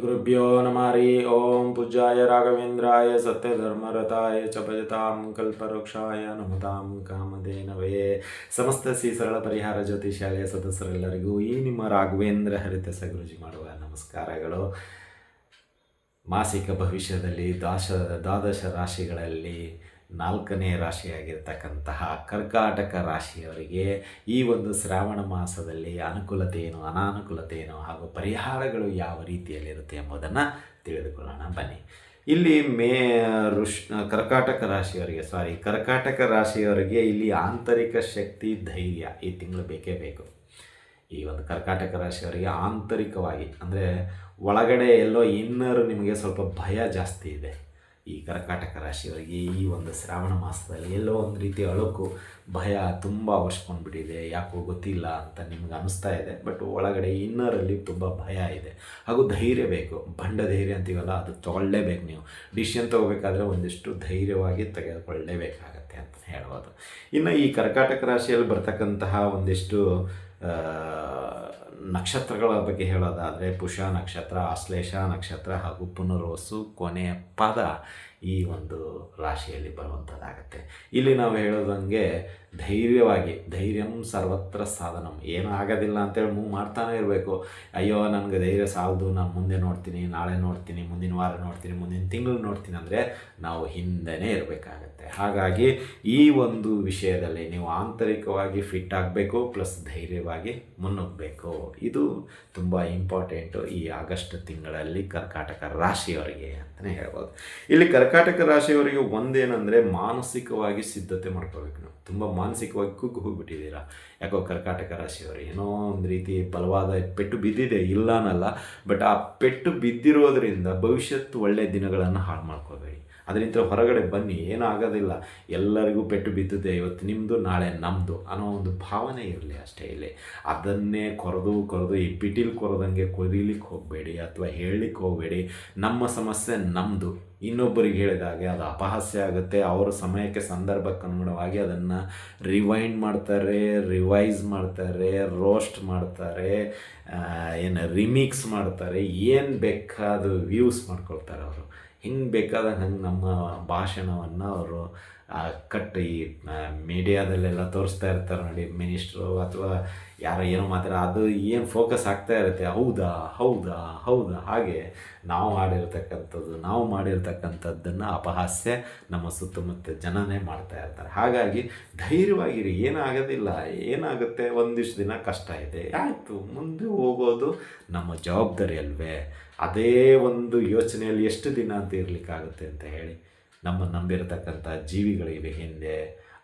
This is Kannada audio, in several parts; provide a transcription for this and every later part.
ಗುರುಭ್ಯೋ ನಮಾರಿ ಓಂ ಪೂಜಾಯ ರಾಘವೇಂದ್ರಾಯ ಸತ್ಯಧರ್ಮರತಾಯ ಚ ಭಜತಾಂ ಕಲ್ಪವೃಕ್ಷಾಯ ನಮತಾಂ ಕಾಮಧೇನವೇ ಸಮಸ್ತ ಶ್ರೀ ಸರಳ ಪರಿಹಾರ ಜ್ಯೋತಿ ಸದಸ್ಯರೆಲ್ಲರಿಗೂ ಈ ನಿಮ್ಮ ರಾಘವೇಂದ್ರ ಹರಿತ ಸಗುರುಜಿ ಮಾಡುವ ನಮಸ್ಕಾರಗಳು. ಮಾಸಿಕ ಭವಿಷ್ಯದಲ್ಲಿ ದಾಶ ದ್ವಾದಶ ರಾಶಿಗಳಲ್ಲಿ ನಾಲ್ಕನೇ ರಾಶಿಯಾಗಿರ್ತಕ್ಕಂತಹ ಕರ್ಕಾಟಕ ರಾಶಿಯವರಿಗೆ ಈ ಒಂದು ಶ್ರಾವಣ ಮಾಸದಲ್ಲಿ ಅನುಕೂಲತೆ ಏನು ಅನಾನುಕೂಲತೆ ಏನು ಹಾಗೂ ಪರಿಹಾರಗಳು ಯಾವ ರೀತಿಯಲ್ಲಿರುತ್ತೆ ಎಂಬುದನ್ನು ತಿಳಿದುಕೊಳ್ಳೋಣ. ಬನ್ನಿ. ಇಲ್ಲಿ ಮೇ ಋಷ್, ಕರ್ಕಾಟಕ ರಾಶಿಯವರಿಗೆ ಸಾರಿ ಕರ್ಕಾಟಕ ರಾಶಿಯವರಿಗೆ ಇಲ್ಲಿ ಆಂತರಿಕ ಶಕ್ತಿ, ಧೈರ್ಯ ಈ ತಿಂಗಳು ಬೇಕೇ ಬೇಕು. ಈ ಒಂದು ಕರ್ಕಾಟಕ ರಾಶಿಯವರಿಗೆ ಆಂತರಿಕವಾಗಿ, ಅಂದರೆ ಒಳಗಡೆ ಎಲ್ಲೋ ಇನ್ನರು ನಿಮಗೆ ಸ್ವಲ್ಪ ಭಯ ಜಾಸ್ತಿ ಇದೆ. ಈ ಕರ್ಕಾಟಕ ರಾಶಿಯವರಿಗೆ ಈ ಒಂದು ಶ್ರಾವಣ ಮಾಸದಲ್ಲಿ ಎಲ್ಲೋ ಒಂದು ರೀತಿ ಅಳುಕು, ಭಯ ತುಂಬ ಅವಶ್ಕೊಂಡ್ಬಿಟ್ಟಿದೆ ಯಾಕೋ ಗೊತ್ತಿಲ್ಲ ಅಂತ ನಿಮ್ಗೆ ಅನಿಸ್ತಾ ಇದೆ. ಬಟ್ ಒಳಗಡೆ ಇನ್ನರಲ್ಲಿ ತುಂಬ ಭಯ ಇದೆ. ಹಾಗೂ ಧೈರ್ಯ ಬೇಕು. ಬಂಡ ಧೈರ್ಯ ಅಂತೀವಲ್ಲ, ಅದು ತಗೊಳ್ಳೇಬೇಕು ನೀವು. ಡಿಸಿಷನ್ ತೊಗೋಬೇಕಾದ್ರೆ ಒಂದಿಷ್ಟು ಧೈರ್ಯವಾಗಿ ತೆಗೆದುಕೊಳ್ಳೇಬೇಕಾಗತ್ತೆ ಅಂತ ಹೇಳ್ಬೋದು. ಇನ್ನು ಈ ಕರ್ಕಾಟಕ ರಾಶಿಯಲ್ಲಿ ಬರ್ತಕ್ಕಂತಹ ಒಂದಿಷ್ಟು ನಕ್ಷತ್ರಗಳ ಬಗ್ಗೆ ಹೇಳೋದಾದರೆ ಪುಷ ನಕ್ಷತ್ರ, ಆಶ್ಲೇಷ ನಕ್ಷತ್ರ ಹಾಗೂ ಪುನರ್ವಸು ಕೊನೆಯ ಪದ ಈ ಒಂದು ರಾಶಿಯಲ್ಲಿ ಬರುವಂಥದ್ದಾಗತ್ತೆ. ಇಲ್ಲಿ ನಾವು ಹೇಳೋದಂಗೆ ಧೈರ್ಯವಾಗಿ, ಧೈರ್ಯಂ ಸರ್ವತ್ರ ಸಾಧನಂ. ಏನೂ ಆಗೋದಿಲ್ಲ ಅಂತೇಳಿ ಮೂವ್ ಮಾಡ್ತಾನೆ ಇರಬೇಕು. ಅಯ್ಯೋ, ನನಗೆ ಧೈರ್ಯ ಸಾಲದು ನಾನು ಮುಂದೆ ನೋಡ್ತೀನಿ, ನಾಳೆ ನೋಡ್ತೀನಿ, ಮುಂದಿನ ವಾರ ನೋಡ್ತೀನಿ, ಮುಂದಿನ ತಿಂಗಳು ನೋಡ್ತೀನಿ ಅಂದರೆ ನಾವು ಹಿಂದೆ ಇರಬೇಕಾಗತ್ತೆ. ಹಾಗಾಗಿ ಈ ಒಂದು ವಿಷಯದಲ್ಲಿ ನೀವು ಆಂತರಿಕವಾಗಿ ಫಿಟ್ ಆಗಬೇಕು, ಪ್ಲಸ್ ಧೈರ್ಯವಾಗಿ ಮುನ್ನುಗ್ಗಬೇಕು ಇದು ತುಂಬ ಇಂಪಾರ್ಟೆಂಟು ಈ ಆಗಸ್ಟ್ ತಿಂಗಳಲ್ಲಿ ಕರ್ಕಾಟಕ ರಾಶಿಯವರಿಗೆ ಅಂತಲೇ ಹೇಳ್ಬೋದು. ಇಲ್ಲಿ ಕರ್ಕಾಟಕ ರಾಶಿಯವರಿಗೆ ಒಂದೇನೆಂದರೆ ಮಾನಸಿಕವಾಗಿ ಸಿದ್ಧತೆ ಮಾಡ್ಕೋಬೇಕು ನಾವು. ತುಂಬ ಮಾನಸಿಕವಾಗಿ ಕುಗ್ಗು ಹೋಗ್ಬಿಟ್ಟಿದ್ದೀರಾ. ಯಾಕೋ ಕರ್ಕಾಟಕ ರಾಶಿಯವರು ಏನೋ ಒಂದು ರೀತಿ ಬಲವಾದ ಪೆಟ್ಟು ಬಿದ್ದಿದೆ ಇಲ್ಲ ಅನ್ನಲ್ಲ ಬಟ್ ಆ ಪೆಟ್ಟು ಬಿದ್ದಿರೋದ್ರಿಂದ ಭವಿಷ್ಯತ್ತು ಒಳ್ಳೆಯ ದಿನಗಳನ್ನು ಹಾಳು ಮಾಡ್ಕೋಬೇಡಿ. ಅದರಿಂದ ಹೊರಗಡೆ ಬನ್ನಿ ಏನೂ ಆಗೋದಿಲ್ಲ ಎಲ್ಲರಿಗೂ ಪೆಟ್ಟು ಬಿದ್ದಿದೆ ಇವತ್ತು ನಿಮ್ಮದು ನಾಳೆ ನಮ್ಮದು ಅನ್ನೋ ಒಂದು ಭಾವನೆ ಇರಲಿ ಅಷ್ಟೇ ಇಲ್ಲಿ. ಅದನ್ನೇ ಕೊರೆದು ಕೊರೆದು ಈ ಪಿಟೀಲ್ ಕೊರೆದಂಗೆ ಕೊರಿಲಿಕ್ಕೆ ಹೋಗಬೇಡಿ ಅಥವಾ ಹೇಳಲಿಕ್ಕೆ ಹೋಗಬೇಡಿ. ನಮ್ಮ ಸಮಸ್ಯೆ ನಮ್ಮದು ಇನ್ನೊಬ್ಬರಿಗೆ ಹೇಳಿದಾಗೆ ಅದು ಅಪಹಾಸ್ಯ ಆಗುತ್ತೆ. ಅವರ ಸಮಯಕ್ಕೆ ಸಂದರ್ಭಕ್ಕೆ ಅನುಗುಣವಾಗಿ ಅದನ್ನು ರಿವೈಂಡ್ ಮಾಡ್ತಾರೆ ರಿವೈಸ್ ಮಾಡ್ತಾರೆ ರೋಸ್ಟ್ ಮಾಡ್ತಾರೆ ಏನು ರಿಮಿಕ್ಸ್ ಮಾಡ್ತಾರೆ. ಏನು ಬೇಕಾದ ವ್ಯೂಸ್ ಮಾಡ್ಕೊಳ್ತಾರೆ ಅವರು. ಹಿಂಗೆ ಬೇಕಾದ ಹಂಗೆ ನಮ್ಮ ಭಾಷಣವನ್ನು ಅವರು ಕಟ್ ಈ ಮೀಡಿಯಾದಲ್ಲೆಲ್ಲ ತೋರಿಸ್ತಾ ಇರ್ತಾರೆ ನೋಡಿ ಮಿನಿಸ್ಟ್ರು ಅಥವಾ ಯಾರೋ ಏನೋ ಮಾತ್ರ ಅದು ಏನು ಫೋಕಸ್ ಆಗ್ತಾ ಇರುತ್ತೆ, ಹೌದಾ ಹೌದಾ ಹೌದಾ, ಹಾಗೆ ನಾವು ಮಾಡಿರ್ತಕ್ಕಂಥದ್ದು, ನಾವು ಮಾಡಿರ್ತಕ್ಕಂಥದ್ದನ್ನು ಅಪಹಾಸ್ಯ ನಮ್ಮ ಸುತ್ತಮುತ್ತ ಜನನೇ ಮಾಡ್ತಾ ಇರ್ತಾರೆ. ಹಾಗಾಗಿ ಧೈರ್ಯವಾಗಿರಿ, ಏನಾಗೋದಿಲ್ಲ, ಏನಾಗುತ್ತೆ, ಒಂದಿಷ್ಟು ದಿನ ಕಷ್ಟ ಇದೆ, ಆಯಿತು, ಮುಂದೆ ಹೋಗೋದು ನಮ್ಮ ಜವಾಬ್ದಾರಿ ಅಲ್ವೇ? ಅದೇ ಒಂದು ಯೋಚನೆಯಲ್ಲಿ ಎಷ್ಟು ದಿನ ಅಂತ ಇರಲಿಕ್ಕಾಗುತ್ತೆ ಅಂತ ಹೇಳಿ ನಮ್ಮ ನಂಬಿರತಕ್ಕಂಥ ಜೀವಿಗಳಿವೆ ಹಿಂದೆ.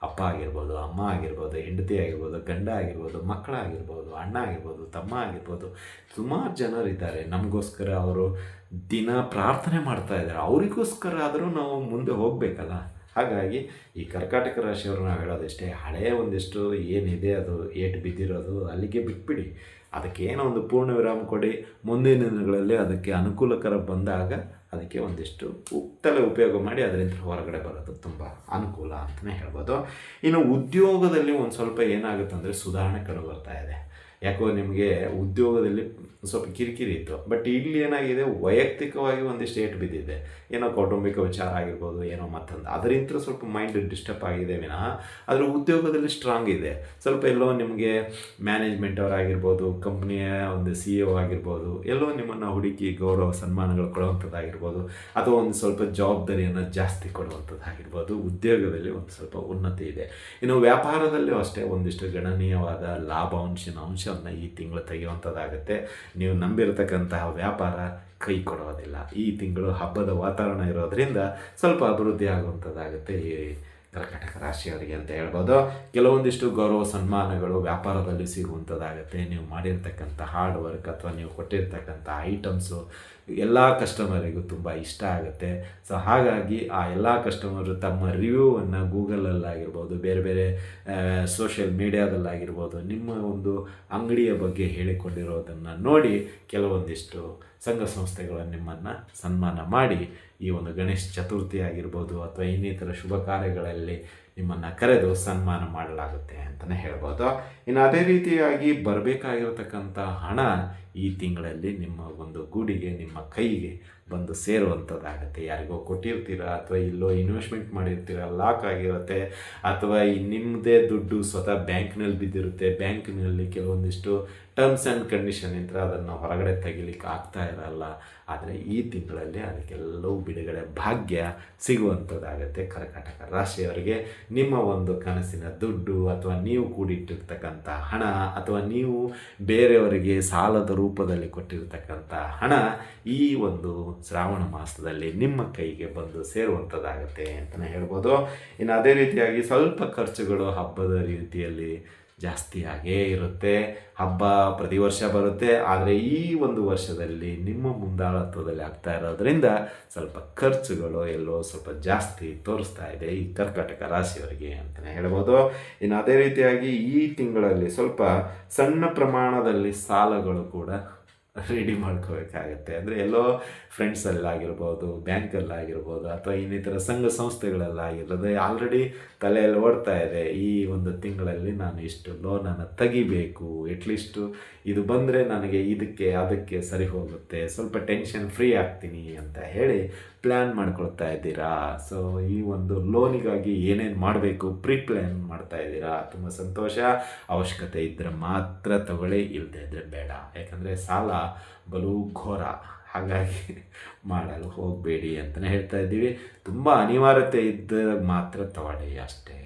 ಅಪ್ಪ ಆಗಿರ್ಬೋದು, ಅಮ್ಮ ಆಗಿರ್ಬೋದು, ಹೆಂಡತಿ ಆಗಿರ್ಬೋದು, ಗಂಡ ಆಗಿರ್ಬೋದು ಮಕ್ಕಳಾಗಿರ್ಬೋದು ಅಣ್ಣ ಆಗಿರ್ಬೋದು, ತಮ್ಮ ಆಗಿರ್ಬೋದು, ಸುಮಾರು ಜನರಿದ್ದಾರೆ ನಮಗೋಸ್ಕರ ಅವರು ದಿನ ಪ್ರಾರ್ಥನೆ ಮಾಡ್ತಾ ಇದ್ದಾರೆ. ಅವರಿಗೋಸ್ಕರ ಆದರೂ ನಾವು ಮುಂದೆ ಹೋಗಬೇಕಲ್ಲ? ಹಾಗಾಗಿ ಈ ಕರ್ಕಾಟಕ ರಾಶಿಯವರು ನಾವು ಹೇಳೋದಿಷ್ಟೇ ಹಳೆಯ ಒಂದಿಷ್ಟು ಏನಿದೆ ಅದು ಏಟು ಬಿದ್ದಿರೋದು ಅಲ್ಲಿಗೆ ಬಿಟ್ಬಿಡಿ. ಅದಕ್ಕೆ ಏನೋ ಒಂದು ಪೂರ್ಣ ವಿರಾಮ ಕೊಡಿ. ಮುಂದಿನ ದಿನಗಳಲ್ಲಿ ಅದಕ್ಕೆ ಅನುಕೂಲಕರ ಬಂದಾಗ ಅದಕ್ಕೆ ಒಂದಿಷ್ಟು ಉತ್ತಲೆ ಉಪಯೋಗ ಮಾಡಿ ಅದರಿಂದ ಹೊರಗಡೆ ಬರೋದು ತುಂಬ ಅನುಕೂಲ ಅಂತಲೇ ಹೇಳ್ಬೋದು. ಇನ್ನು ಉದ್ಯೋಗದಲ್ಲಿ ಒಂದು ಸ್ವಲ್ಪ ಏನಾಗುತ್ತೆ ಅಂದರೆ ಸುಧಾರಣೆ ಕಂಡು ಬರ್ತಾ ಇದೆ. ಯಾಕೋ ನಿಮಗೆ ಉದ್ಯೋಗದಲ್ಲಿ ಸ್ವಲ್ಪ ಕಿರಿಕಿರಿ ಇತ್ತು. ಬಟ್ ಇಲ್ಲಿ ಏನಾಗಿದೆ, ವೈಯಕ್ತಿಕವಾಗಿ ಒಂದಿಷ್ಟು ಸ್ಟೇಟ್ ಬಿದ್ದಿದೆ. ಏನೋ ಕೌಟುಂಬಿಕ ವಿಚಾರ ಆಗಿರ್ಬೋದು, ಏನೋ ಮತ್ತೊಂದು. ಅದರಿಂದ ಸ್ವಲ್ಪ ಮೈಂಡ್ ಡಿಸ್ಟರ್ಬ್ ಆಗಿದೆ ವಿನಃ, ಆದರೆ ಉದ್ಯೋಗದಲ್ಲಿ ಸ್ಟ್ರಾಂಗ್ ಇದೆ. ಸ್ವಲ್ಪ ಎಲ್ಲೋ ನಿಮಗೆ ಮ್ಯಾನೇಜ್ಮೆಂಟ್ ಅವರಾಗಿರ್ಬೋದು ಕಂಪ್ನಿಯ ಒಂದು ಸಿ ಇ ಆಗಿರ್ಬೋದು, ಎಲ್ಲೋ ನಿಮ್ಮನ್ನು ಹುಡುಕಿ ಗೌರವ, ಸನ್ಮಾನಗಳು ಕೊಡುವಂಥದ್ದಾಗಿರ್ಬೋದು, ಅಥವಾ ಒಂದು ಸ್ವಲ್ಪ ಜವಾಬ್ದಾರಿಯನ್ನು ಜಾಸ್ತಿ ಕೊಡುವಂಥದ್ದಾಗಿರ್ಬೋದು, ಉದ್ಯೋಗದಲ್ಲಿ ಒಂದು ಸ್ವಲ್ಪ ಉನ್ನತಿ ಇದೆ. ಇನ್ನು ವ್ಯಾಪಾರದಲ್ಲೂ ಅಷ್ಟೇ ಒಂದಿಷ್ಟು ಗಣನೀಯವಾದ ಲಾಭಾಂಶನ ಅಂಶವನ್ನು ಈ ತಿಂಗಳು ತೆಗೆಯುವಂಥದ್ದಾಗುತ್ತೆ. ನೀವು ನಂಬಿರತಕ್ಕಂತಹ ವ್ಯಾಪಾರ ಕೈ ಕೊಡೋದಿಲ್ಲ. ಈ ತಿಂಗಳು ಹಬ್ಬದ ವಾತಾವರಣ ಇರೋದರಿಂದ ಸ್ವಲ್ಪ ಅಭಿವೃದ್ಧಿ ಆಗುವಂಥದ್ದಾಗುತ್ತೆ ಈ ಕರ್ಕಾಟಕ ರಾಶಿಯವರಿಗೆ ಅಂತ ಹೇಳ್ಬೋದು. ಕೆಲವೊಂದಿಷ್ಟು ಗೌರವ ಸನ್ಮಾನಗಳು ವ್ಯಾಪಾರದಲ್ಲಿ ಸಿಗುವಂಥದ್ದಾಗುತ್ತೆ. ನೀವು ಮಾಡಿರ್ತಕ್ಕಂಥ ಹಾರ್ಡ್ ವರ್ಕ್ ಅಥವಾ ನೀವು ಕೊಟ್ಟಿರ್ತಕ್ಕಂಥ ಐಟಮ್ಸು ಎಲ್ಲ ಕಸ್ಟಮರಿಗೂ ತುಂಬ ಇಷ್ಟ ಆಗುತ್ತೆ. ಸೊ ಹಾಗಾಗಿ ಆ ಎಲ್ಲ ಕಸ್ಟಮರು ತಮ್ಮ ರಿವ್ಯೂವನ್ನು ಗೂಗಲಲ್ಲಾಗಿರ್ಬೋದು ಬೇರೆ ಬೇರೆ ಸೋಷಿಯಲ್ ಮೀಡಿಯಾದಲ್ಲಾಗಿರ್ಬೋದು ನಿಮ್ಮ ಒಂದು ಅಂಗಡಿಯ ಬಗ್ಗೆ ಹೇಳಿಕೊಂಡಿರೋದನ್ನು ನೋಡಿ ಕೆಲವೊಂದಿಷ್ಟು ಸಂಘ ಸಂಸ್ಥೆಗಳು ನಿಮ್ಮನ್ನು ಸನ್ಮಾನ ಮಾಡಿ ಈ ಒಂದು ಗಣೇಶ ಚತುರ್ಥಿ ಆಗಿರ್ಬೋದು ಅಥವಾ ಇನ್ನಿತರ ಶುಭ ಕಾರ್ಯಗಳಲ್ಲಿ ನಿಮ್ಮನ್ನು ಕರೆದು ಸನ್ಮಾನ ಮಾಡಲಾಗುತ್ತೆ ಅಂತಲೇ ಹೇಳ್ಬೋದು. ಇನ್ನು ಅದೇ ರೀತಿಯಾಗಿ ಬರಬೇಕಾಗಿರತಕ್ಕಂಥ ಹಣ ಈ ತಿಂಗಳಲ್ಲಿ ನಿಮ್ಮ ಒಂದು ಗೂಡಿಗೆ, ನಿಮ್ಮ ಕೈಗೆ ಬಂದು ಸೇರುವಂಥದ್ದಾಗುತ್ತೆ. ಯಾರಿಗೋ ಕೊಟ್ಟಿರ್ತೀರ ಅಥವಾ ಇಲ್ಲೋ ಇನ್ವೆಸ್ಟ್ಮೆಂಟ್ ಮಾಡಿರ್ತೀರ, ಲಾಕ್ ಆಗಿರುತ್ತೆ. ಅಥವಾ ಈ ನಿಮ್ಮದೇ ದುಡ್ಡು ಸ್ವತಃ ಬ್ಯಾಂಕ್ನಲ್ಲಿ ಬಿದ್ದಿರುತ್ತೆ. ಬ್ಯಾಂಕ್ನಲ್ಲಿ ಕೆಲವೊಂದಿಷ್ಟು ಟರ್ಮ್ಸ್ ಆ್ಯಂಡ್ ಕಂಡೀಷನ್ ಇದ್ದರೆ ಅದನ್ನು ಹೊರಗಡೆ ತೆಗಿಲಿಕ್ಕೆ ಆಗ್ತಾ ಇರಲ್ಲ. ಆದರೆ ಈ ತಿಂಗಳಲ್ಲಿ ಅದಕ್ಕೆಲ್ಲವೂ ಬಿಡುಗಡೆ ಭಾಗ್ಯ ಸಿಗುವಂಥದ್ದಾಗುತ್ತೆ ಕರ್ಕಾಟಕ ರಾಶಿಯವರಿಗೆ. ನಿಮ್ಮ ಒಂದು ಕನಸಿನ ದುಡ್ಡು ಅಥವಾ ನೀವು ಕೂಡಿಟ್ಟಿರ್ತಕ್ಕಂಥ ಹಣ ಅಥವಾ ನೀವು ಬೇರೆಯವರಿಗೆ ಸಾಲದ ರೂಪದಲ್ಲಿ ಕೊಟ್ಟಿರ್ತಕ್ಕಂಥ ಹಣ ಈ ಒಂದು ಶ್ರಾವಣ ಮಾಸದಲ್ಲಿ ನಿಮ್ಮ ಕೈಗೆ ಬಂದು ಸೇರುವಂಥದ್ದಾಗುತ್ತೆ ಅಂತಲೇ ಹೇಳ್ಬೋದು. ಇನ್ನು ಅದೇ ರೀತಿಯಾಗಿ ಸ್ವಲ್ಪ ಖರ್ಚುಗಳು ಹಬ್ಬದ ರೀತಿಯಲ್ಲಿ ಜಾಸ್ತಿ ಆಗೇ ಇರುತ್ತೆ. ಹಬ್ಬ ಪ್ರತಿ ವರ್ಷ ಬರುತ್ತೆ. ಆದರೆ ಈ ಒಂದು ವರ್ಷದಲ್ಲಿ ನಿಮ್ಮ ಮುಂದಾಳತ್ವದಲ್ಲಿ ಆಗ್ತಾ ಇರೋದ್ರಿಂದ ಸ್ವಲ್ಪ ಖರ್ಚುಗಳು ಎಲ್ಲೋ ಸ್ವಲ್ಪ ಜಾಸ್ತಿ ತೋರಿಸ್ತಾ ಇದೆ ಈ ಕರ್ಕಾಟಕ ರಾಶಿಯವರಿಗೆ ಅಂತಲೇ ಹೇಳ್ಬೋದು. ಇನ್ನು ಅದೇ ರೀತಿಯಾಗಿ ಈ ತಿಂಗಳಲ್ಲಿ ಸ್ವಲ್ಪ ಸಣ್ಣ ಪ್ರಮಾಣದಲ್ಲಿ ಸಾಲಗಳು ಕೂಡ ರೆಡಿ ಮಾಡ್ಕೋಬೇಕಾಗತ್ತೆ. ಅಂದರೆ ಎಲ್ಲೋ ಫ್ರೆಂಡ್ಸಲ್ಲಾಗಿರ್ಬೋದು ಬ್ಯಾಂಕಲ್ಲಾಗಿರ್ಬೋದು ಅಥವಾ ಇನ್ನಿತರ ಸಂಘ ಸಂಸ್ಥೆಗಳಲ್ಲಾಗಿರೋದು ಆಲ್ರೆಡಿ ತಲೆಯಲ್ಲಿ ಓಡ್ತಾ ಇದೆ, ಈ ಒಂದು ತಿಂಗಳಲ್ಲಿ ನಾನು ಇಷ್ಟು ಲೋನನ್ನು ತೆಗಿಬೇಕು ಎಟ್ಲೀಸ್ಟು ಇದು ಬಂದರೆ ನನಗೆ ಇದಕ್ಕೆ, ಅದಕ್ಕೆ ಸರಿ ಹೋಗುತ್ತೆ, ಸ್ವಲ್ಪ ಟೆನ್ಷನ್ ಫ್ರೀ ಆಗ್ತೀನಿ ಅಂತ ಹೇಳಿ ಪ್ಲ್ಯಾನ್ ಮಾಡ್ಕೊಳ್ತಾ ಇದ್ದೀರಾ? ಸೊ ಈ ಒಂದು ಲೋನಿಗಾಗಿ ಏನೇನು ಮಾಡಬೇಕು ಪ್ರೀ ಪ್ಲ್ಯಾನ್ ಮಾಡ್ತಾ ಇದ್ದೀರಾ? ತುಂಬ ಸಂತೋಷ. ಅವಶ್ಯಕತೆ ಇದ್ದರೆ ಮಾತ್ರ ತಗೊಳ್ಳಿ ಇಲ್ಲದೆ ಇದ್ದರೆ ಬೇಡ. ಯಾಕಂದರೆ ಸಾಲ ಬಲು ಘೋರ ಹಾಗಾಗಿ ಮಾಡಲು ಹೋಗಬೇಡಿ ಅಂತಲೇ ಹೇಳ್ತಾ ಇದ್ದೀವಿ. ತುಂಬ ಅನಿವಾರ್ಯತೆ ಇದ್ದಾಗ ಮಾತ್ರ ತಗೊಳ್ಳಿ ಅಷ್ಟೇ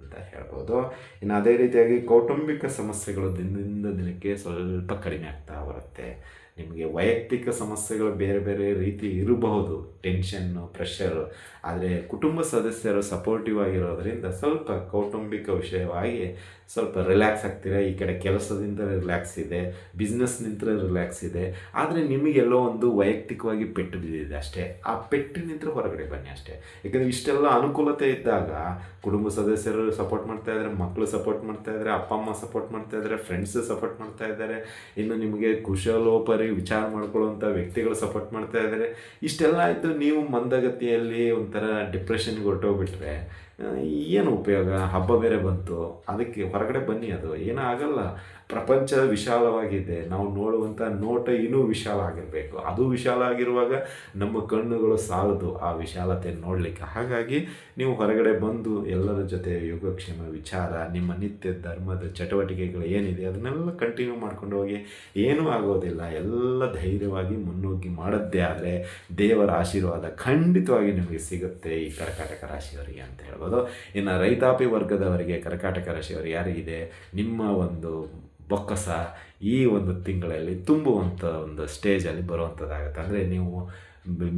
ಅಂತ ಹೇಳ್ಬೋದು. ಇನ್ನು ಅದೇ ರೀತಿಯಾಗಿ ಕೌಟುಂಬಿಕ ಸಮಸ್ಯೆಗಳು ದಿನದಿಂದ ದಿನಕ್ಕೆ ಸ್ವಲ್ಪ ಕಡಿಮೆ ಆಗ್ತಾ ಬರುತ್ತೆ. ನಿಮಗೆ ವೈಯಕ್ತಿಕ ಸಮಸ್ಯೆಗಳು ಬೇರೆ ಬೇರೆ ರೀತಿ ಇರಬಹುದು ಟೆನ್ಷನ್ನು ಪ್ರೆಷರು ಆದರೆ ಕುಟುಂಬ ಸದಸ್ಯರು ಸಪೋರ್ಟಿವ್ ಆಗಿರೋದರಿಂದ ಸ್ವಲ್ಪ ಕೌಟುಂಬಿಕ ವಿಷಯವಾಗಿ ಸ್ವಲ್ಪ ರಿಲ್ಯಾಕ್ಸ್ ಆಗ್ತೀರಾ? ಈ ಕಡೆ ಕೆಲಸದಿಂದ ರಿಲ್ಯಾಕ್ಸ್ ಇದೆ ಬಿಸ್ನೆಸ್ ನಿಂತ್ರ ರಿಲ್ಯಾಕ್ಸ್ ಇದೆ. ಆದರೆ ನಿಮಗೆಲ್ಲೋ ಒಂದು ವೈಯಕ್ತಿಕವಾಗಿ ಪೆಟ್ಟು ಬಿದ್ದಿದೆ ಅಷ್ಟೇ. ಆ ಪೆಟ್ಟಿನಿಂದ ಹೊರಗಡೆ ಬನ್ನಿ ಅಷ್ಟೇ. ಯಾಕಂದರೆ ಇಷ್ಟೆಲ್ಲ ಅನುಕೂಲತೆ ಇದ್ದಾಗ ಕುಟುಂಬ ಸದಸ್ಯರು ಸಪೋರ್ಟ್ ಮಾಡ್ತಾ ಇದ್ದಾರೆ ಮಕ್ಕಳು ಸಪೋರ್ಟ್ ಮಾಡ್ತಾ ಇದ್ದಾರೆ ಅಪ್ಪ, ಅಮ್ಮ ಸಪೋರ್ಟ್ ಮಾಡ್ತಾ ಇದ್ದಾರೆ ಫ್ರೆಂಡ್ಸ್ ಸಪೋರ್ಟ್ ಮಾಡ್ತಾ ಇದ್ದಾರೆ ಇನ್ನು ನಿಮಗೆ ಕುಶಲೋಪರಿ ವಿಚಾರ ಮಾಡ್ಕೊಳ್ಳುವಂಥ ವ್ಯಕ್ತಿಗಳು ಸಪೋರ್ಟ್ ಮಾಡ್ತಾ ಇದ್ದಾರೆ. ಇಷ್ಟೆಲ್ಲ ಆಯಿತು ನೀವು ಮಂದಗತಿಯಲ್ಲಿ ಒಂಥರ ಡಿಪ್ರೆಷನ್ಗೆ ಹೊರಟೋಗ್ಬಿಟ್ರೆ ಏನು ಉಪಯೋಗ? ಹಬ್ಬ ಬೇರೆ ಬಂತು. ಅದಕ್ಕೆ ಹೊರಗಡೆ ಬನ್ನಿ ಅದು. ಏನೂ ಆಗಲ್ಲ. ಪ್ರಪಂಚ ವಿಶಾಲವಾಗಿದೆ. ನಾವು ನೋಡುವಂಥ ನೋಟ ಇನ್ನೂ ವಿಶಾಲ ಆಗಿರಬೇಕು. ಅದು ವಿಶಾಲ ಆಗಿರುವಾಗ ನಮ್ಮ ಕಣ್ಣುಗಳು ಸಾಲದು ಆ ವಿಶಾಲತೆ ನೋಡಲಿಕ್ಕೆ. ಹಾಗಾಗಿ ನೀವು ಹೊರಗಡೆ ಬಂದು ಎಲ್ಲರ ಜೊತೆ ಯೋಗಕ್ಷೇಮ ವಿಚಾರ, ನಿಮ್ಮ ನಿತ್ಯ ಧರ್ಮದ ಚಟುವಟಿಕೆಗಳು ಏನಿದೆ ಅದನ್ನೆಲ್ಲ ಕಂಟಿನ್ಯೂ ಮಾಡ್ಕೊಂಡು ಹೋಗಿ. ಏನೂ ಆಗೋದಿಲ್ಲ. ಎಲ್ಲ ಧೈರ್ಯವಾಗಿ ಮುನ್ನುಗ್ಗಿ ಮಾಡದ್ದೇ ಆದರೆ ದೇವರ ಆಶೀರ್ವಾದ ಖಂಡಿತವಾಗಿ ನಿಮಗೆ ಸಿಗುತ್ತೆ ಈ ಕರ್ಕಾಟಕ ರಾಶಿಯವರಿಗೆ ಅಂತ ಹೇಳ್ಬೋದು. ಇನ್ನು ರೈತಾಪಿ ವರ್ಗದವರಿಗೆ ಕರ್ಕಾಟಕ ರಾಶಿಯವರು ಯಾರಿಗಿದೆ? ನಿಮ್ಮ ಒಂದು ಬೊಕ್ಕಸ ಈ ಒಂದು ತಿಂಗಳಲ್ಲಿ ತುಂಬುವಂಥ ಒಂದು ಸ್ಟೇಜಲ್ಲಿ ಬರುವಂಥದ್ದಾಗುತ್ತೆ ಅಂದರೆ ನೀವು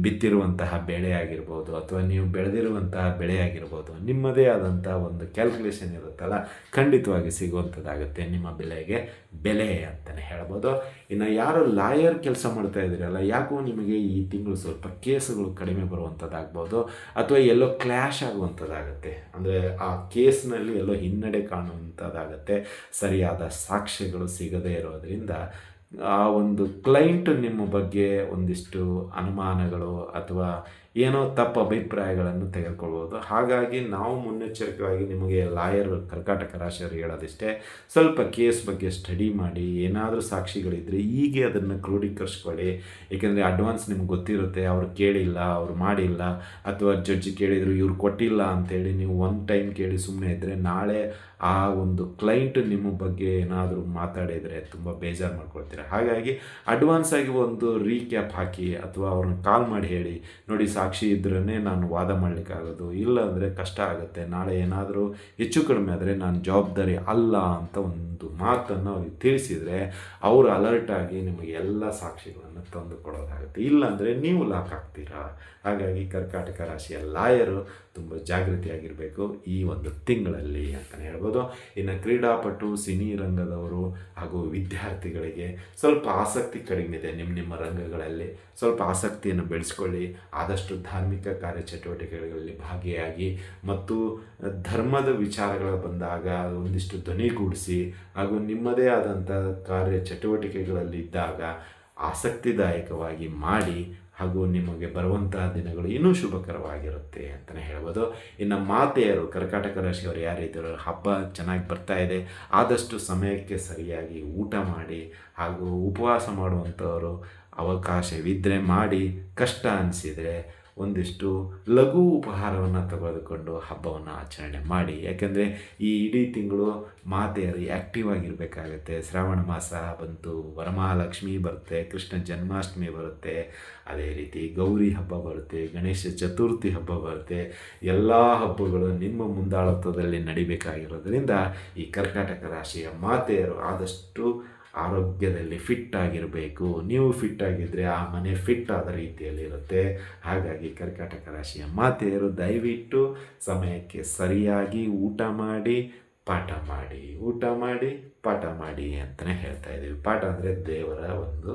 ಬಿತ್ತಿರುವಂತಹ ಬೆಳೆ ಆಗಿರ್ಬೋದು ಅಥವಾ ನೀವು ಬೆಳೆದಿರುವಂತಹ ಬೆಳೆ ಆಗಿರ್ಬೋದು, ನಿಮ್ಮದೇ ಆದಂಥ ಒಂದು ಕ್ಯಾಲ್ಕುಲೇಷನ್ ಇರುತ್ತಲ್ಲ, ಖಂಡಿತವಾಗಿ ಸಿಗುವಂಥದ್ದಾಗುತ್ತೆ ನಿಮ್ಮ ಬೆಲೆಗೆ ಬೆಲೆ ಅಂತಲೇ ಹೇಳ್ಬೋದು. ಇನ್ನು ಯಾರು ಲಾಯರ್ ಕೆಲಸ ಮಾಡ್ತಾ ಇದ್ದೀರಲ್ಲ, ಯಾಕೋ ನಿಮಗೆ ಈ ತಿಂಗಳು ಸ್ವಲ್ಪ ಕೇಸುಗಳು ಕಡಿಮೆ ಬರುವಂಥದ್ದಾಗ್ಬೋದು ಅಥವಾ ಎಲ್ಲೋ ಕ್ಲ್ಯಾಶ್ ಆಗುವಂಥದ್ದಾಗುತ್ತೆ ಅಂದರೆ ಆ ಕೇಸ್ನಲ್ಲಿ ಎಲ್ಲೋ ಹಿನ್ನಡೆ ಕಾಣುವಂಥದ್ದಾಗುತ್ತೆ ಸರಿಯಾದ ಸಾಕ್ಷ್ಯಗಳು ಸಿಗದೇ ಇರೋದರಿಂದ ಆ ಒಂದು ಕ್ಲೈಂಟ್ ನಿಮ್ಮ ಬಗ್ಗೆ ಒಂದಿಷ್ಟು ಅನುಮಾನಗಳು ಅಥವಾ ಏನೋ ತಪ್ಪು ಅಭಿಪ್ರಾಯಗಳನ್ನು ತೆಗೆದುಕೊಳ್ಬೋದು. ಹಾಗಾಗಿ ನಾವು ಮುನ್ನೆಚ್ಚರಿಕೆಯಾಗಿ ನಿಮಗೆ ಲಾಯರ್, ಕರ್ಕಾಟಕ ರಾಶಿಯವರು ಹೇಳೋದಿಷ್ಟೇ, ಸ್ವಲ್ಪ ಕೇಸ್ ಬಗ್ಗೆ ಸ್ಟಡಿ ಮಾಡಿ, ಏನಾದರೂ ಸಾಕ್ಷಿಗಳಿದ್ದರೆ ಹೀಗೆ ಅದನ್ನು ಕ್ರೋಢೀಕರಿಸ್ಕೊಳ್ಳಿ. ಏಕೆಂದರೆ ಅಡ್ವಾನ್ಸ್ ನಿಮ್ಗೆ ಗೊತ್ತಿರುತ್ತೆ, ಅವರು ಕೇಳಿಲ್ಲ, ಅವರು ಮಾಡಿಲ್ಲ, ಅಥವಾ ಜಡ್ಜ್ ಕೇಳಿದರು ಇವ್ರು ಕೊಟ್ಟಿಲ್ಲ ಅಂತೇಳಿ ನೀವು ಒನ್ ಟೈಮ್ ಕೇಳಿ ಸುಮ್ಮನೆ ಇದ್ದರೆ ನಾಳೆ ಆ ಒಂದು ಕ್ಲೈಂಟ್ ನಿಮ್ಮ ಬಗ್ಗೆ ಏನಾದರೂ ಮಾತಾಡಿದರೆ ತುಂಬ ಬೇಜಾರು ಮಾಡ್ಕೊಳ್ತೀರ. ಹಾಗಾಗಿ ಅಡ್ವಾನ್ಸ್ ಆಗಿ ಒಂದು ರೀಕ್ಯಾಪ್ ಹಾಕಿ ಅಥವಾ ಅವ್ರನ್ನ ಕಾಲ್ ಮಾಡಿ ಹೇಳಿ, ನೋಡಿ ಸಾಕ್ಷಿ ಇದ್ರೇ ನಾನು ವಾದ ಮಾಡಲಿಕ್ಕಾಗೋದು ಇಲ್ಲ ಅಂದರೆ ಕಷ್ಟ ಆಗುತ್ತೆ, ನಾಳೆ ಏನಾದರೂ ಹೆಚ್ಚು ಕಡಿಮೆ ಆದರೆ ನಾನು ಜವಾಬ್ದಾರಿ ಅಲ್ಲ ಅಂತ ಒಂದು ಮಾತನ್ನು ಅವ್ರಿಗೆ ತಿಳಿಸಿದರೆ ಅವರು ಅಲರ್ಟ್ ಆಗಿ ನಿಮಗೆ ಎಲ್ಲ ಸಾಕ್ಷಿಗಳನ್ನು ತಂದು ಕೊಡೋದಾಗುತ್ತೆ ಇಲ್ಲಾಂದರೆ ನೀವು ಲಾಕ್ ಆಗ್ತೀರಾ? ಹಾಗಾಗಿ ಕರ್ಕಾಟಕ ರಾಶಿಯ ಲಾಯರು ತುಂಬ ಜಾಗೃತಿಯಾಗಿರಬೇಕು ಈ ಒಂದು ತಿಂಗಳಲ್ಲಿ ಅಂತಲೇ ಹೇಳ್ಬೋದು. ಇನ್ನು ಕ್ರೀಡಾಪಟು, ಸಿನಿ ರಂಗದವರು ಹಾಗೂ ವಿದ್ಯಾರ್ಥಿಗಳಿಗೆ ಸ್ವಲ್ಪ ಆಸಕ್ತಿ ಕಡಿಮೆ ಇದೆ. ನಿಮ್ಮ ನಿಮ್ಮ ರಂಗಗಳಲ್ಲಿ ಸ್ವಲ್ಪ ಆಸಕ್ತಿಯನ್ನು ಬೆಳೆಸ್ಕೊಳ್ಳಿ. ಆದಷ್ಟು ಧಾರ್ಮಿಕ ಕಾರ್ಯಚಟುವಟಿಕೆಗಳಲ್ಲಿ ಭಾಗಿಯಾಗಿ ಮತ್ತು ಧರ್ಮದ ವಿಚಾರಗಳು ಬಂದಾಗ ಒಂದಿಷ್ಟು ಧ್ವನಿಗೂಡಿಸಿ ಹಾಗೂ ನಿಮ್ಮದೇ ಆದಂಥ ಕಾರ್ಯ ಚಟುವಟಿಕೆಗಳಲ್ಲಿ ಇದ್ದಾಗ ಆಸಕ್ತಿದಾಯಕವಾಗಿ ಮಾಡಿ ಹಾಗೂ ನಿಮಗೆ ಬರುವಂತಹ ದಿನಗಳು ಇನ್ನೂ ಶುಭಕರವಾಗಿರುತ್ತೆ ಅಂತಲೇ ಹೇಳ್ಬೋದು. ಇನ್ನು ಮಾತೆಯರು, ಕರ್ಕಾಟಕ ರಾಶಿಯವರು ಯಾರಿದ್ದರು ಹಬ್ಬ ಚೆನ್ನಾಗಿ ಬರ್ತಾ ಇದೆ. ಆದಷ್ಟು ಸಮಯಕ್ಕೆ ಸರಿಯಾಗಿ ಊಟ ಮಾಡಿ ಹಾಗೂ ಉಪವಾಸ ಮಾಡುವಂಥವರು ಅವಕಾಶವಿದ್ದರೆ ಮಾಡಿ, ಕಷ್ಟ ಅನಿಸಿದರೆ ಒಂದಿಷ್ಟು ಲಘು ಉಪಹಾರವನ್ನು ತೆಗೆದುಕೊಂಡು ಹಬ್ಬವನ್ನು ಆಚರಣೆ ಮಾಡಿ. ಯಾಕೆಂದರೆ ಈ ಇಡೀ ತಿಂಗಳು ಮಾತೆಯರು ಆ್ಯಕ್ಟಿವ್ ಆಗಿರಬೇಕಾಗತ್ತೆ. ಶ್ರಾವಣ ಮಾಸ ಬಂತು, ವರಮಹಾಲಕ್ಷ್ಮಿ ಬರುತ್ತೆ, ಕೃಷ್ಣ ಜನ್ಮಾಷ್ಟಮಿ ಬರುತ್ತೆ, ಅದೇ ರೀತಿ ಗೌರಿ ಹಬ್ಬ ಬರುತ್ತೆ, ಗಣೇಶ ಚತುರ್ಥಿ ಹಬ್ಬ ಬರುತ್ತೆ. ಎಲ್ಲ ಹಬ್ಬಗಳು ನಿಮ್ಮ ಮುಂದಾಳತ್ವದಲ್ಲಿ ನಡಿಬೇಕಾಗಿರೋದ್ರಿಂದ ಈ ಕರ್ನಾಟಕ ರಾಶಿಯ ಮಾತೆಯರು ಆದಷ್ಟು ಆರೋಗ್ಯದಲ್ಲಿ ಫಿಟ್ ಆಗಿರಬೇಕು. ನೀವು ಫಿಟ್ ಆಗಿದ್ದರೆ ಆ ಮನೆ ಫಿಟ್ ಆದ ರೀತಿಯಲ್ಲಿರುತ್ತೆ ಹಾಗಾಗಿ ಕರ್ಕಾಟಕ ರಾಶಿಯ ಮಾತೆಯರು, ದಯವಿಟ್ಟು ಸಮಯಕ್ಕೆ ಸರಿಯಾಗಿ ಊಟ ಮಾಡಿ, ಪಾಠ ಮಾಡಿ. ಊಟ ಮಾಡಿ, ಪಾಠ ಮಾಡಿ ಅಂತಲೇ ಹೇಳ್ತಾ ಇದ್ದೀವಿ. ಪಾಠ ಅಂದರೆ ದೇವರ ಒಂದು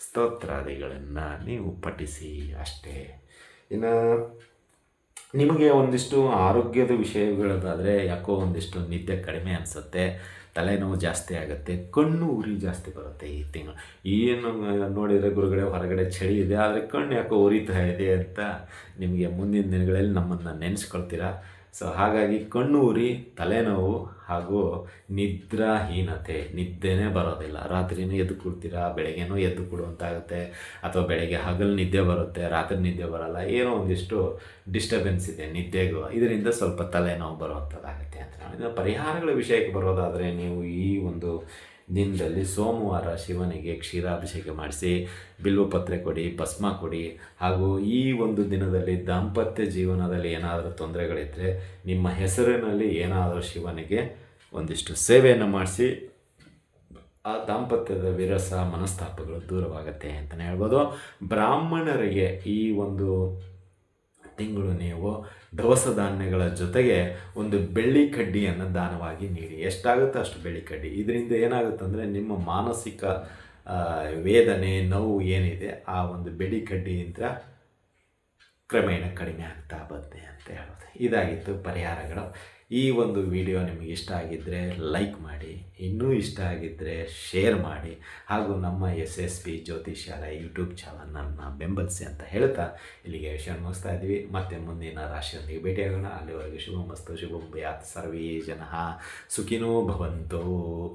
ಸ್ತೋತ್ರಾದಿಗಳನ್ನು ನೀವು ಪಠಿಸಿ ಅಷ್ಟೇ. ಇನ್ನು ನಿಮಗೆ ಒಂದಿಷ್ಟು ಆರೋಗ್ಯದ ವಿಷಯಗಳದಾದರೆ ಯಾಕೋ ಒಂದಿಷ್ಟು ನಿದ್ದೆ ಕಡಿಮೆ ಅನಿಸುತ್ತೆ, ತಲೆನೋವು ಜಾಸ್ತಿ ಆಗುತ್ತೆ, ಕಣ್ಣು ಉರಿ ಜಾಸ್ತಿ ಬರುತ್ತೆ ಈ ತಿಂಗಳು. ಏನು ನೋಡಿದರೆ ಗುರುಗಡೆ ಹೊರಗಡೆ ಚಳಿ ಇದೆ, ಆದರೆ ಕಣ್ಣು ಯಾಕೋ ಉರಿತಾ ಇದೆ ಅಂತ ನಿಮಗೆ ಮುಂದಿನ ದಿನಗಳಲ್ಲಿ ನಮ್ಮನ್ನು ನೆನೆಸ್ಕೊಳ್ತೀರಾ? ಸೊ ಹಾಗಾಗಿ ಕಣ್ಣು ಉರಿ ತಲೆನೋವು ಹಾಗೂ ನಿದ್ರಾಹೀನತೆ, ನಿದ್ದೆನೇ ಬರೋದಿಲ್ಲ. ರಾತ್ರಿನೂ ಎದ್ದು ಕೊಡ್ತೀರಾ ಬೆಳಗ್ಗೆನೂ ಎದ್ದು ಕೊಡುವಂತಾಗುತ್ತೆ ಅಥವಾ ಬೆಳಗ್ಗೆ ಹಗಲು ನಿದ್ದೆ ಬರುತ್ತೆ, ರಾತ್ರಿ ನಿದ್ದೆ ಬರಲ್ಲ, ಏನೋ ಒಂದಿಷ್ಟು ಡಿಸ್ಟರ್ಬೆನ್ಸ್ ಇದೆ ನಿದ್ದೆಗೂ. ಇದರಿಂದ ಸ್ವಲ್ಪ ತಲೆನೋವು ಬರುವಂಥದ್ದಾಗುತ್ತೆ ಅಂತ ಪರಿಹಾರಗಳ ವಿಷಯಕ್ಕೆ ಬರೋದಾದರೆ ನೀವು ಈ ಒಂದು ದಿನದಲ್ಲಿ ಸೋಮವಾರ ಶಿವನಿಗೆ ಕ್ಷೀರಾಭಿಷೇಕ ಮಾಡಿಸಿ ಬಿಲ್ವಪತ್ರೆ ಕೊಡಿ, ಭಸ್ಮ ಕೊಡಿ. ಹಾಗೂ ಈ ಒಂದು ದಿನದಲ್ಲಿ ದಾಂಪತ್ಯ ಜೀವನದಲ್ಲಿ ಏನಾದರೂ ತೊಂದರೆಗಳಿದ್ದರೆ ನಿಮ್ಮ ಹೆಸರಿನಲ್ಲಿ ಏನಾದರೂ ಶಿವನಿಗೆ ಒಂದಿಷ್ಟು ಸೇವೆಯನ್ನು ಮಾಡಿಸಿ, ಆ ದಾಂಪತ್ಯದ ವಿರಸ ಮನಸ್ತಾಪಗಳು ದೂರವಾಗುತ್ತೆ ಅಂತಲೇ ಹೇಳ್ಬೋದು. ಬ್ರಾಹ್ಮಣರಿಗೆ ಈ ಒಂದು ತಿಂಗಳು ನೀವು ದವಸ ಧಾನ್ಯಗಳ ಜೊತೆಗೆ ಒಂದು ಬೆಳ್ಳಿ ಕಡ್ಡಿಯನ್ನು ದಾನವಾಗಿ ನೀಡಿ. ಎಷ್ಟಾಗುತ್ತೋ ಅಷ್ಟು ಬೆಳ್ಳಿ ಕಡ್ಡಿ? ಇದರಿಂದ ಏನಾಗುತ್ತಂದರೆ ನಿಮ್ಮ ಮಾನಸಿಕ ವೇದನೆ, ನೋವು ಏನಿದೆ ಆ ಒಂದು ಬೆಳ್ಳಿ ಕಡ್ಡಿಯಿಂದ ಕ್ರಮೇಣ ಕಡಿಮೆ ಆಗ್ತಾ ಬಂದೆ ಅಂತ ಹೇಳೋದು. ಇದಾಗಿತ್ತು ಪರಿಹಾರಗಳು. ಈ ಒಂದು ವಿಡಿಯೋ ನಿಮಗೆ ಇಷ್ಟ ಆಗಿದ್ದರೆ ಲೈಕ್ ಮಾಡಿ, ಇನ್ನೂ ಇಷ್ಟ ಆಗಿದ್ದರೆ ಶೇರ್ ಮಾಡಿ, ಹಾಗೂ ನಮ್ಮ ಎಸ್ ಎಸ್ ಪಿ ಜ್ಯೋತಿಷ್ಯಾಲಯ ಯೂಟ್ಯೂಬ್ ಚಾನಲನ್ನು ಬೆಂಬಲಿಸಿ ಅಂತ ಹೇಳ್ತಾ ಇಲ್ಲಿಗೆ ವಿಷಯ ಮುಗಿಸ್ತಾ ಇದ್ದೀವಿ. ಮತ್ತೆ ಮುಂದಿನ ರಾಶಿಯೊಂದಿಗೆ ಭೇಟಿಯಾಗೋಣ ಅಲ್ಲಿವರೆಗೆ ಶುಭ ಮಸ್ತು ಶುಭಂ ಯಾತ್ ಸರ್ವೇ ಜನ ಸುಖಿನೋ ಭವಂತು.